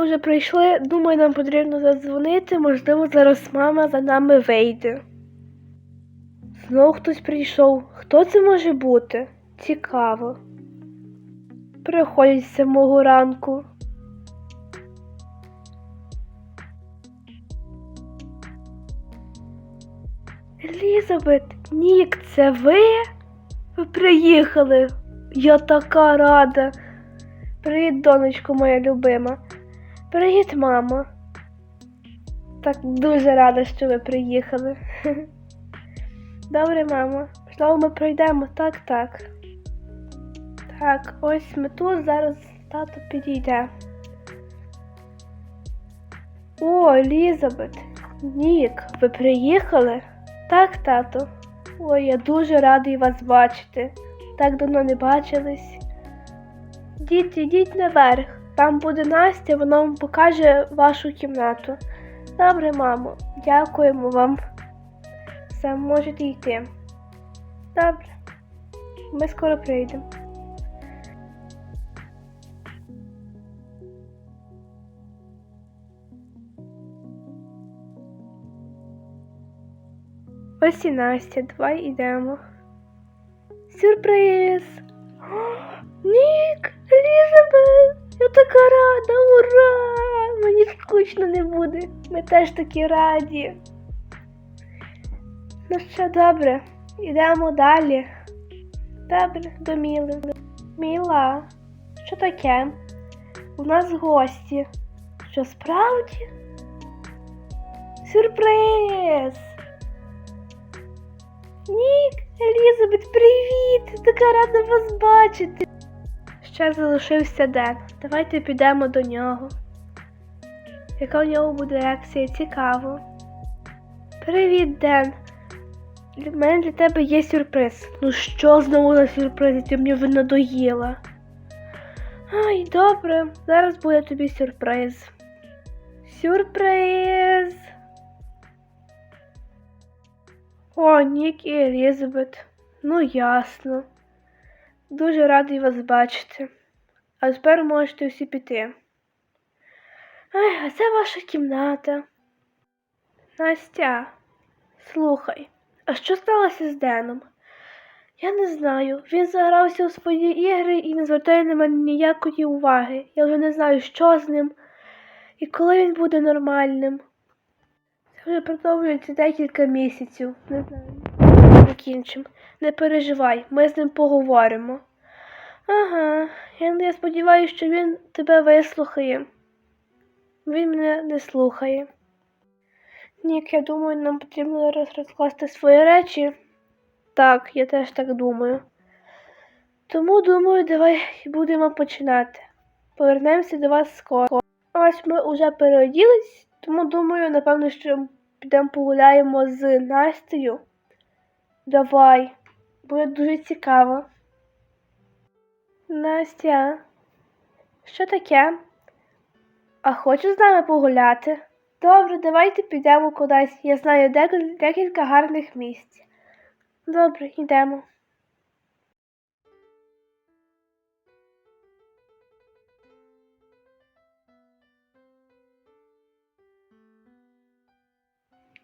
Ми вже прийшли. Думаю, нам потрібно задзвонити. Можливо, зараз мама за нами вийде. Знову хтось прийшов. Хто це може бути? Цікаво. Приходять з самого ранку. Елізабет, Нік, це ви? Ви приїхали. Я така рада. Привіт, донечко моя любима. Привіт, мамо. Так дуже рада, що ви приїхали. Добре, мамо. Можливо, ми пройдемо. Так, так. Так, ось ми тут, зараз тато підійде. О, Елізабет. Нік, ви приїхали? Так, тато. Ой, я дуже радий вас бачити. Так давно не бачились. Діти, йдіть наверх. Там буде Настя, вона вам покаже вашу кімнату. Добре, мамо, дякуємо вам. Все, можете йти. Добре. Ми скоро прийдемо. Ось і Настя, давай йдемо. Сюрприз! Нік, буде. Ми теж такі раді. Ну що, добре, йдемо далі. Добре, до Міли. Міла, що таке? У нас гості. Що справді? Сюрприз! Нік, Елізабет, привіт! Така рада вас бачити. Ще залишився Ден. Давайте підемо до нього. Яка у нього буде реакція? Цікаво. Привіт, Ден. Для мене для тебе є сюрприз. Ну що знову за сюрприз? Ти мені вже надоїла. Ай, добре, зараз буде тобі сюрприз. Сюрприз! О, Нік і Елізабет. Ну, ясно. Дуже радий вас бачити. А тепер можете всі піти. Ай, а це ваша кімната. Настя, слухай, а що сталося з Деном? Я не знаю. Він загрався у свої ігри і не звертає на мене ніякої уваги. Я вже не знаю, що з ним і коли він буде нормальним. Це вже продовжується декілька місяців. Не знаю. Закінчимо. Не переживай, ми з ним поговоримо. Ага, я, сподіваюся, що він тебе вислухає. Він мене не слухає. Нік, я думаю, нам потрібно зараз розкласти свої речі. Так, я теж так думаю. Тому думаю, давай будемо починати. Повернемося до вас скоро. Ось ми вже переоділись, тому думаю, напевно, що підемо погуляємо з Настею. Давай, буде дуже цікаво. Настя, що таке? А хочеш з нами погуляти? Добре, давайте підемо кудись. Я знаю декіль- декілька гарних місць. Добре, йдемо.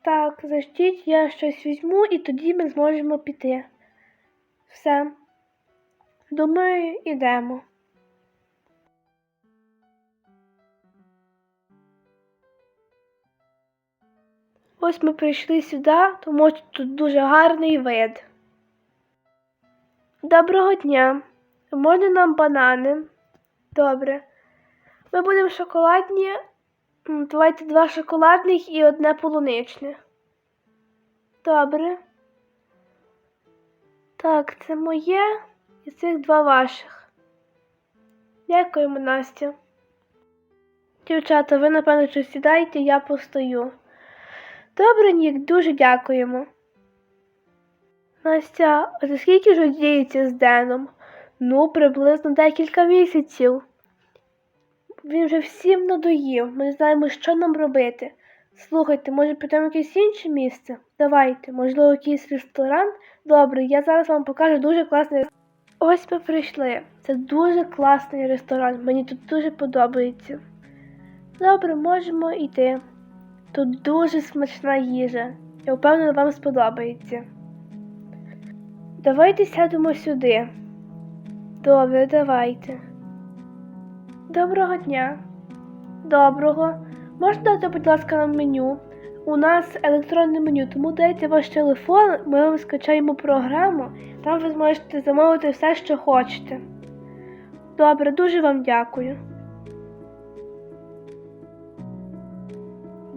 Так, заждіть, я щось візьму і тоді ми зможемо піти. Все. Думаю, ідемо. Ось ми прийшли сюди, тому що тут дуже гарний вид. Доброго дня. Можна нам банани? Добре. Ми будемо шоколадні. Давайте два шоколадних і одне полуничне. Добре. Так, це моє і цих два ваших. Дякуємо, Настя. Дівчата, ви, напевно, що сідайте, я постою. Добре, Нік, дуже дякуємо. Настя, а за скільки ж діється з Деном? Ну, приблизно декілька місяців. Він вже всім надоїв. Ми не знаємо, що нам робити. Слухайте, може підемо в якесь інше місце? Давайте, можливо, якийсь ресторан? Добре, я зараз вам покажу дуже класний. ресторан. Ось ми прийшли. Це дуже класний ресторан. Мені тут дуже подобається. Добре, можемо йти. Тут дуже смачна їжа. Я впевнена, вам сподобається. Давайте сядемо сюди. Добре, давайте. Доброго дня. Доброго. Можна дати, будь ласка, нам меню? У нас електронне меню, тому дайте ваш телефон, ми вам скачаємо програму, там ви зможете замовити все, що хочете. Добре, дуже вам дякую.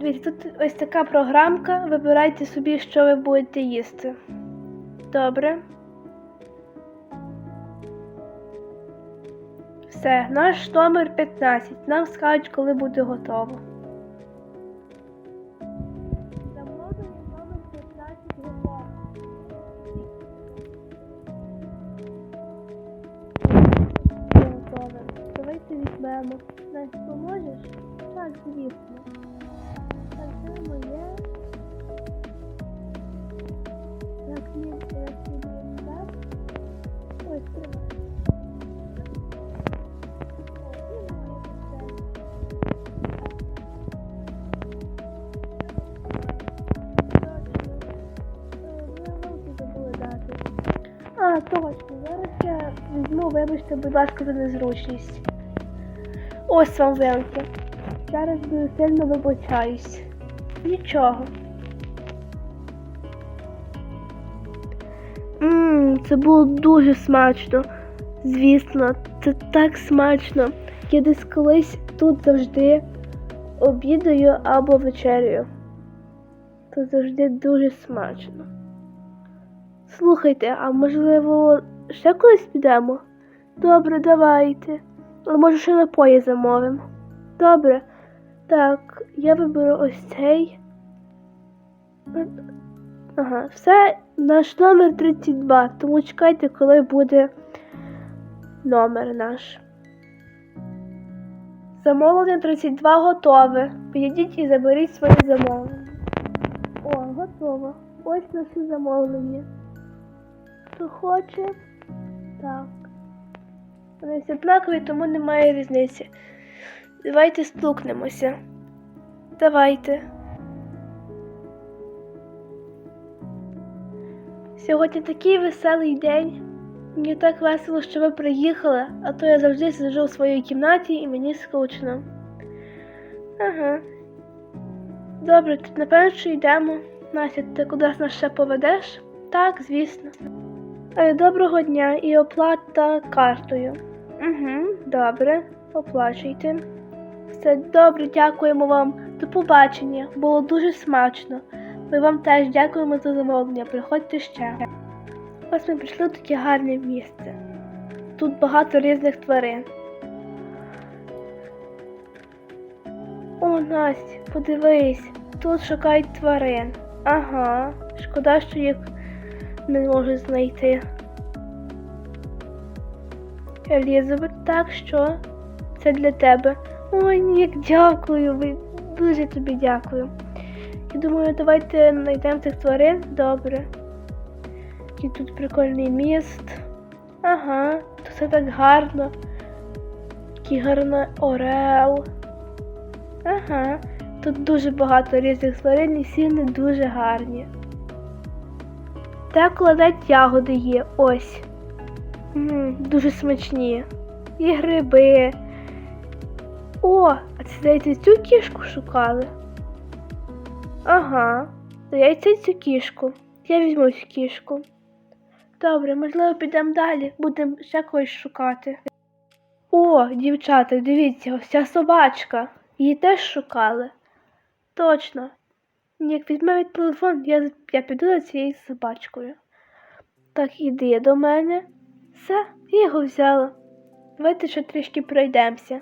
Дивіться, тут ось така програмка. Вибирайте собі, що ви будете їсти. Добре. Все, наш номер 15. Нам скажуть, коли буде готово. Замовлення номер 15 готово. Готове. Давайте візьмемо. Настя, поможеш? Так, звісно. Моє. Так, це. А, точно, зараз я візьму, вибачте, будь ласка, за незручність. Ось вам вилки. Зараз дуже сильно вибачаюсь. Нічого. Ммм, це було дуже смачно. Звісно, це так смачно. Я десь колись тут завжди обідаю або вечерю. Це завжди дуже смачно. Слухайте, а можливо, ще колись підемо? Добре, давайте. Але може ще напої замовимо. Добре. Так, я виберу ось цей. Ага, все, наш номер 32, тому чекайте, коли буде номер наш. Замовлення 32 готове. Підійдіть і заберіть своє замовлення. О, готово. Ось наше замовлення. Хто хоче? Так. Вони всі однакові, тому немає різниці. Давайте стукнемося. Давайте. Сьогодні такий веселий день. Мені так весело, що ви приїхали, а то я завжди сиджу у своїй кімнаті і мені скучно. Ага. Добре, тут напевно, що йдемо. Настя, ти кудись нас ще поведеш? Так, звісно. Е, Доброго дня і оплата картою. Угу, добре, оплачуйте. Все добре, дякуємо вам. До побачення. Було дуже смачно. Ми вам теж дякуємо за замовлення. Приходьте ще. Ось ми прийшли в таке гарне місце. Тут багато різних тварин. О, Настя, подивись, тут шукають тварин. Ага, шкода, що їх не можу знайти. Елізабет, так що? Це для тебе. Ой, ні, дякую, ви- дуже тобі дякую. Я думаю, давайте знайдемо цих тварин. Добре. Який тут прикольний міст. Ага, тут все так гарно. Який гарний орел. Ага, тут дуже багато різних тварин і всі вони дуже гарні. Так кладуть ягоди є, ось. М, дуже смачні. І гриби. О, а це здається цю кішку шукали. Ага, здається цю кішку. Я візьму цю кішку. Добре, можливо, підемо далі, будемо ще когось шукати. О, дівчата, дивіться, ось ця собачка. Її теж шукали. Точно. Як візьме від телефон, я, я піду за цією собачкою. Так, іди до мене. Все, я його взяла. Давайте ще трішки пройдемося.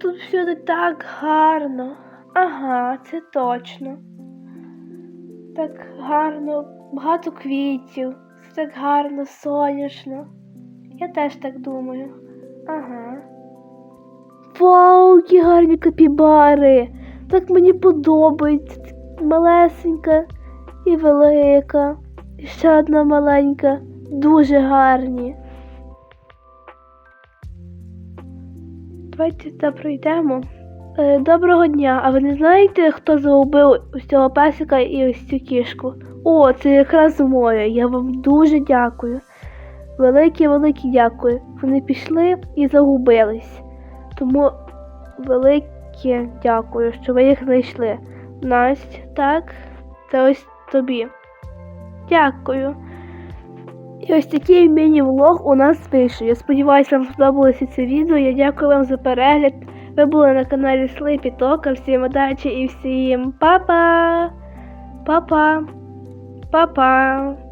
Тут всюди так гарно. Ага, це точно. Так гарно, багато квітів, все так гарно, сонячно. Я теж так думаю. Ага. Вау, які гарні капібари! Так мені подобається. Малесенька і велика. І ще одна маленька, дуже гарні. Давайте та пройдемо. Е, Доброго дня. А ви не знаєте, хто загубив ось цього песика і ось цю кішку? О, це якраз моє. Я вам дуже дякую. Велике, велике дякую. Вони пішли і загубились. Тому велике дякую, що ви їх знайшли. Настя, так, це ось тобі. Дякую. І ось такий міні-влог у нас вийшов. Я сподіваюся, вам сподобалося це відео. Я дякую вам за перегляд. Ви були на каналі Слипі Тока. Всім удачі і всім па-па! Па-па! Па-па!